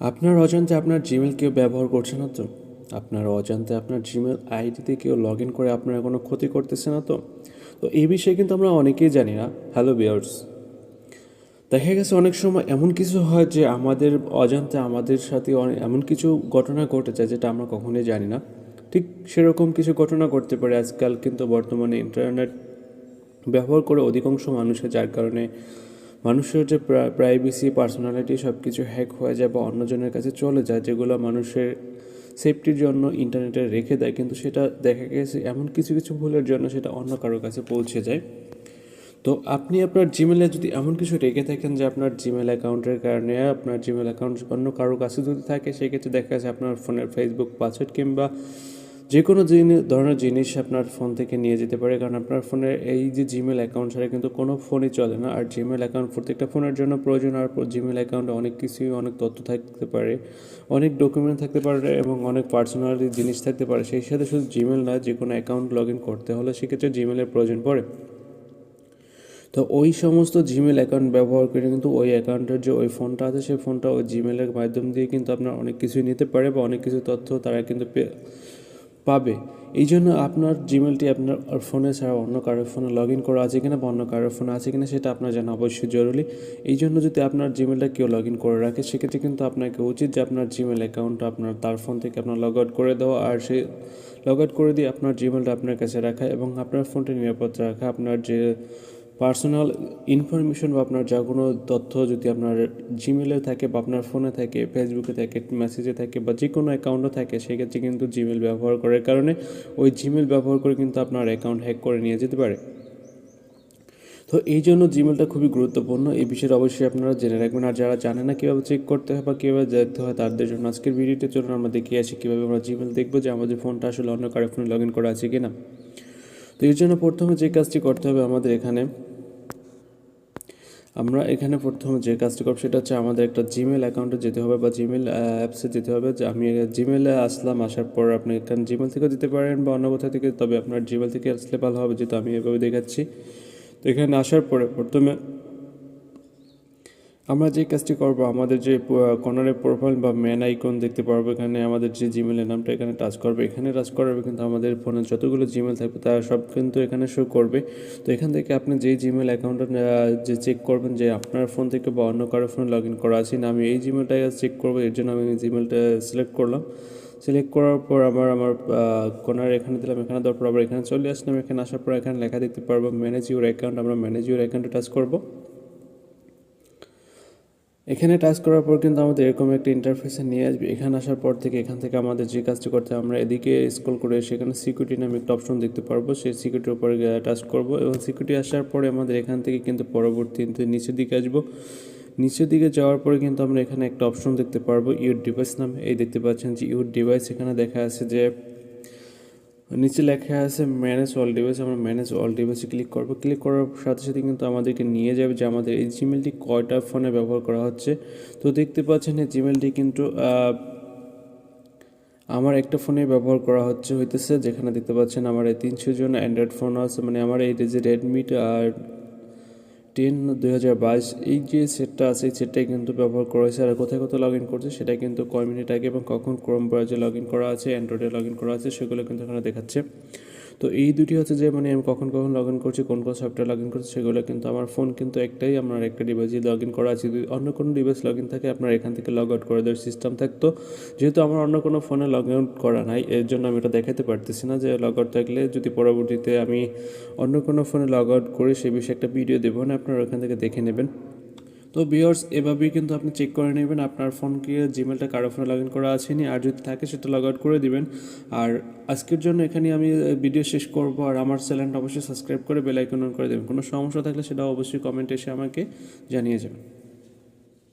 আপনার অজান্তে আপনার জিমেল কেউ ব্যবহার করছে না তো? আপনার অজান্তে আপনার জিমেল আইডিতে কেউ লগ ইন করে আপনার কোনো ক্ষতি করতেছে না তো? তো এই বিষয়ে কিন্তু আমরা অনেকেই জানি না। হ্যালো বিয়ার্স দেখা গেছে অনেক সময় এমন কিছু হয় যে আমাদের অজান্তে আমাদের সাথে এমন কিছু ঘটনা ঘটে যায় যেটা আমরা কখনোই জানি না। ঠিক সেরকম কিছু ঘটনা ঘটতে পারে। আজকাল কিন্তু বর্তমানে ইন্টারনেট ব্যবহার করে অধিকাংশ মানুষের যার কারণে মানুষের যে প্রাইভেসি পার্সোনালিটি সব কিছু হ্যাক হয়ে যায় বা অন্যজনের কাছে চলে যায়, যেগুলো মানুষের সেফটির জন্য ইন্টারনেটে রেখে দেয়, কিন্তু সেটা দেখা গেছে এমন কিছু কিছু ভুলের জন্য সেটা অন্য কারোর কাছে পৌঁছে যায়। তো আপনি আপনার জিমেলে যদি এমন কিছু রেখে থাকেন যে আপনার জিমেল অ্যাকাউন্টের কারণে, আপনার জিমেল অ্যাকাউন্ট অন্য কারোর কাছে যদি থাকে, সেক্ষেত্রে দেখা যাচ্ছে আপনার ফোনের ফেসবুক পাসওয়ার্ড কিংবা যে কোনো ধরনের জিনিস আপনার ফোন থেকে নিয়ে যেতে পারে। কারণ আপনার ফোনের এই যে জিমেল অ্যাকাউন্ট ছাড়া কিন্তু কোনো ফোনই চলে না। আর জিমেল অ্যাকাউন্ট প্রত্যেকটা ফোনের জন্য প্রয়োজন। আর জিমেল অ্যাকাউন্টে অনেক কিছুই, অনেক তথ্য থাকতে পারে। অনেক ডকুমেন্ট থাকতে পারে এবং অনেক পার্সোনালি জিনিস থাকতে পারে। সেই সাথে শুধু জিমেল নয় যে কোনো অ্যাকাউন্ট লগ ইন করতে হলে সেক্ষেত্রে জিমেলের প্রয়োজন পড়ে। তো ওই সমস্ত জিমেল অ্যাকাউন্ট ব্যবহার করে কিন্তু ওই অ্যাকাউন্টের যে ওই ফোনটা আছে, সেই ফোনটা ওই জিমেলের মাধ্যম দিয়ে কিন্তু আপনার অনেক কিছুই নিতে পারে বা অনেক কিছু তথ্য তারা কিন্তু পাবে। এই জন্য আপনার জিমেলটি আপনার ফোনে ছাড়া অন্য কারোর ফোনে লগ ইন করা আছে কিনা বা অন্য কারোর ফোনে আছে কিনা সেটা আপনার জানা অবশ্যই জরুরি। এই জন্য যদি আপনার জিমেলটা কেউ লগ ইন করে রাখে, সেক্ষেত্রে কিন্তু আপনাকে উচিত যে আপনার জিমেল অ্যাকাউন্টটা আপনার তার ফোন থেকে আপনার লগ আউট করে দেওয়া আর সে লগ আউট করে দিয়ে আপনার জিমেলটা আপনার কাছে রাখা এবং আপনার ফোনটি নিরাপদ রাখা। আপনার যে পার্সোনাল ইনফরমেশন বা আপনার যা কোনো তথ্য যদি আপনার জিমেলে থাকে বা আপনার ফোনে থাকে ফেসবুকে থাকে মেসেজে থাকে বা যে কোনো অ্যাকাউন্টও থাকে, সেক্ষেত্রে কিন্তু জিমেল ব্যবহার করার কারণে ওই জিমেল ব্যবহার করে কিন্তু আপনার অ্যাকাউন্ট হ্যাক করে নিয়ে যেতে পারে। তো এই জন্য জিমেলটা খুবই গুরুত্বপূর্ণ। এই বিষয়ে অবশ্যই আপনারা জেনে রাখবেন। আর যারা জানে না কীভাবে চেক করতে হয় বা কীভাবে দেখতে হয়, তাদের জন্য আজকের ভিডিওতে চলুন আমরা দেখিয়ে আসি কীভাবে আমরা জিমেল দেখব যে আমাদের ফোনটা আসলে অন্য কারও ফোনে লগ ইন করা আছে কি না তো এর জন্য প্রথমে যে কাজটি করতে হবে আমাদের এখানে আমরা এখানে প্রথমে যে কাজটি করব সেটা হচ্ছে আমাদের একটা জিমেল অ্যাকাউন্টে যেতে হবে বা জিমেল অ্যাপসে যেতে হবে। যে আমি জিমেলে আসলাম, আসার পর আপনি এখানে জিমেল থেকেও দিতে পারেন বা অন্য কোথাও থেকে, তবে আপনার জিমেল থেকে আসলে ভালো হবে যেহেতু আমি এভাবে দেখাচ্ছি। তো এখানে আসার পরে প্রথমে আমরা যে কাজটি করব, আমাদের যে কর্নারের প্রোফাইল বা ম্যান আইকন দেখতে পারব, এখানে আমাদের যে জিমেলের নামটা এখানে টাচ করবে। এখানে টাচ করাবে কিন্তু আমাদের ফোনে যতগুলো জিমেল থাকবে তারা সব কিন্তু এখানে শো করবে। তো এখান থেকে আপনি যেই জিমেল অ্যাকাউন্টটা যে চেক করবেন যে আপনার ফোন থেকে বা অন্য কারও ফোনে লগ ইন করা আছে না আমি এই জিমেলটা চেক করব, এর জন্য আমি জিমেলটা সিলেক্ট করলাম। সিলেক্ট করার পর আমার আমার কোনার এখানে দিলাম, এখানে দেওয়ার পর আবার এখানে চলে আসলাম। এখানে আসার পর এখানে লেখা দেখতে পারব ম্যানেজ ইউর অ্যাকাউন্ট আমরা ম্যানেজ ইউর অ্যাকাউন্টে টাচ করব। এখানে টাচ করার পর কিন্তু আমাদের এরকম একটা ইন্টারফেসে নিয়ে আসবে। এখানে আসার পর থেকে এখান থেকে আমাদের যে কাজটি করতে আমরা এদিকে স্ক্রল করে সেখানে সিকিউরিটি নামে একটা অপশন দেখতে পারব। সেই সিকিউরিটির উপরে টাচ করব এবং সিকিউরিটি আসার পরে আমাদের এখান থেকে কিন্তু পরবর্তী নিচের দিকে আসব। নিচের দিকে যাওয়ার পরে কিন্তু আমরা এখানে একটা অপশন দেখতে পারব ইউর ডিভাইস নামে। এই দেখতে পাচ্ছেন যে ইউর ডিভাইস এখানে দেখা আছে যে নিচে লেখা আছে ম্যানেজ অল ডিভাইস আমরা ম্যানেজ অল ডিভাইসে ক্লিক করব। ক্লিক করার সাথে সাথে কিন্তু আমাদেরকে নিয়ে যাবে যে আমাদের এই জিমেলটি কয়টা ফোনে ব্যবহার করা হচ্ছে। তো দেখতে পাচ্ছেন এই জিমেলটি কিন্তু আমার একটা ফোনে ব্যবহার করা হচ্ছে হইতেছে, যেখানে দেখতে পাচ্ছেন আমার এই তিনশো জন অ্যান্ড্রয়েড ফোন আছে। মানে আমার এই যে রেডমিটা আর টেন দুই হাজার বাইশ, এই যে সেটটা আছে, এই সেটটাই কিন্তু ব্যবহার করা হয়েছে। আর কোথায় কোথায় লগ ইন করছে, সেটা কিন্তু কয় মিনিট আগে এবং কখন ক্রোম ব্রাউজে লগ ইন করা আছে অ্যান্ড্রয়েডে লগ ইন করা আছে, সেগুলো কিন্তু এখানে দেখাচ্ছে। তো এই দুটি হচ্ছে যে মানে আমি কখন কখন লগ ইন করছি, কোন কোন সফটওয়্যার লগ ইন করছি, সেগুলো কিন্তু আমার ফোন কিন্তু একটাই, আমার একটা ডিভাইসে লগ ইন করা আছে। যদি অন্য কোনো ডিভাইস লগ ইন থাকে, আপনার এখান থেকে লগ আউট করে দেওয়ার সিস্টেম থাকতো। যেহেতু আমার অন্য কোনো ফোনে লগ আউট করা নাই, এর জন্য আমি এটা দেখাতে পারতেছি না যে লগ আউট থাকলে যদি পরবর্তীতে আমি অন্য কোনো ফোনে লগ আউট করে সে বিষয়ে একটা ভিডিও দেবো না আপনারা ওখান থেকে দেখে নেবেন। তো বিয়ার্স এভাবেই কিন্তু আপনি চেক করে নেবেন আপনার ফোনকে জিমেলটা কারও ফোনে লগ ইন করা আছে নি, আর যদি থাকে সেটা লগ আউট করে দিবেন। আর আজকের জন্য এখানে আমি ভিডিও শেষ করব, আর আমার চ্যানেলটা অবশ্যই সাবস্ক্রাইব করে বেল আইকন অন করে দেবেন। কোনো সমস্যা থাকলে সেটা অবশ্যই কমেন্টে এসে আমাকে জানিয়ে যাবেন।